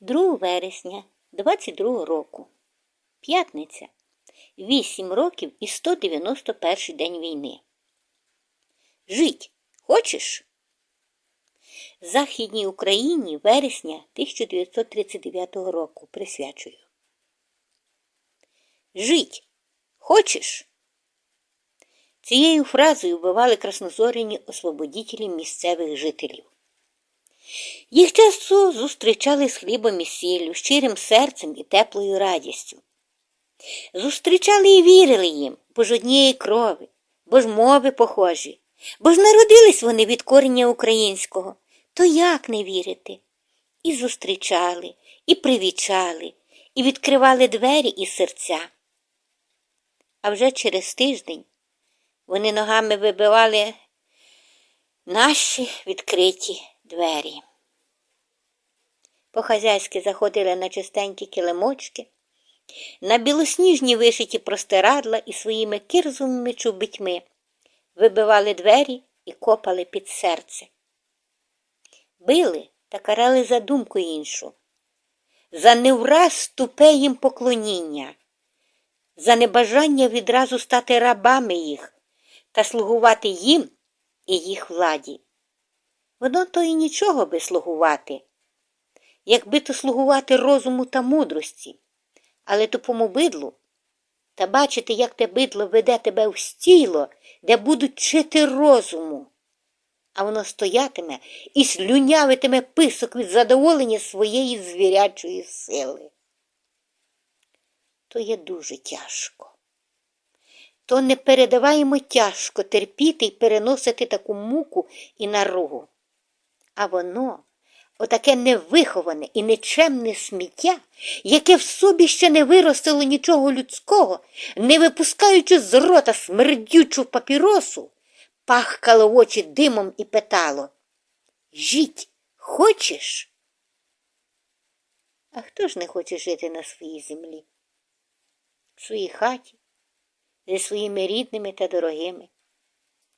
2 вересня 22 року. П'ятниця. 8 років і 191 день війни. Жить хочеш? В Західній Україні вересня 1939 року присвячую. Жить хочеш? Цією фразою вбивали краснозорені освободітелі місцевих жителів. Їх часто зустрічали з хлібом і сіллю, щирим серцем і теплою радістю. Зустрічали і вірили їм, бо ж однієї крови, бо ж мови похожі, бо ж народились вони від корення українського. То як не вірити? І зустрічали, і привічали, і відкривали двері і серця. А вже через тиждень вони ногами вибивали наші відкриті двері. По-хазяйськи заходили на чистенькі килимочки, на білосніжні вишиті простирадла і своїми кирзовими чубитьми вибивали двері і копали під серце. Били та карали за думку іншу, за невраз тупе їм поклоніння, за небажання відразу стати рабами їх та слугувати їм і їх владі. Воно то і нічого би слугувати, якби то слугувати розуму та мудрості, але тупому бидлу та бачити, як те бидло веде тебе в стіло, де будуть чити розуму, а воно стоятиме і слюнявитиме писок від задоволення своєї звірячої сили. То є дуже тяжко. То непередаваємо тяжко терпіти й переносити таку муку і наругу. А воно отаке невиховане і нечемне сміття, яке в собі ще не виростило нічого людського, не випускаючи з рота смердючу папіросу, пахкало в очі димом і питало Жить хочеш? А хто ж не хоче жити на своїй землі? В своїй хаті, зі своїми рідними та дорогими?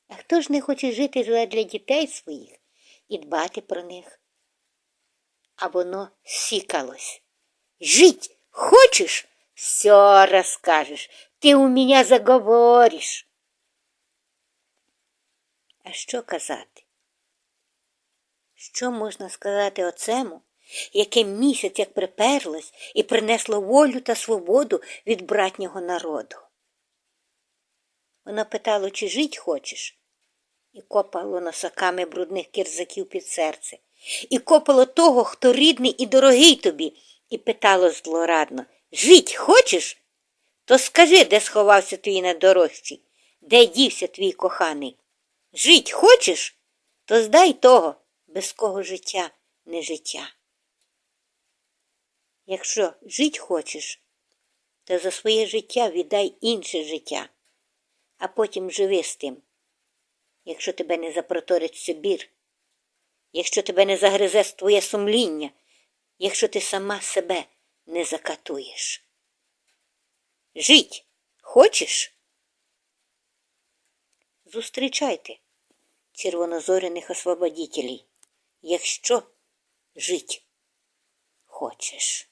А хто ж не хоче жити для дітей своїх і дбати про них? а воно сікалось. Жить хочешь? Все расскажешь, ти у мене заговориш. А що казати? Що можна сказати оцему, яке місяць як приперлось і принесло волю та свободу від братнього народу? Воно питало, чи жить хочеш, і копало носаками брудних кірзаків під серце і копало того, хто рідний і дорогий тобі, і питало злорадно Жить хочеш? То скажи, де сховався твій недорожчий, де дівся твій коханий? Жить хочеш? То здай того, без кого життя не життя. Якщо жить хочеш, то за своє життя віддай інше життя, а потім живи з тим, якщо тебе не запроторить Сибір якщо тебе не загризе твоє сумління, якщо ти сама себе не закатуєш. Жить хочеш? Зустрічайте червонозоряних освободітелей, якщо жить хочеш.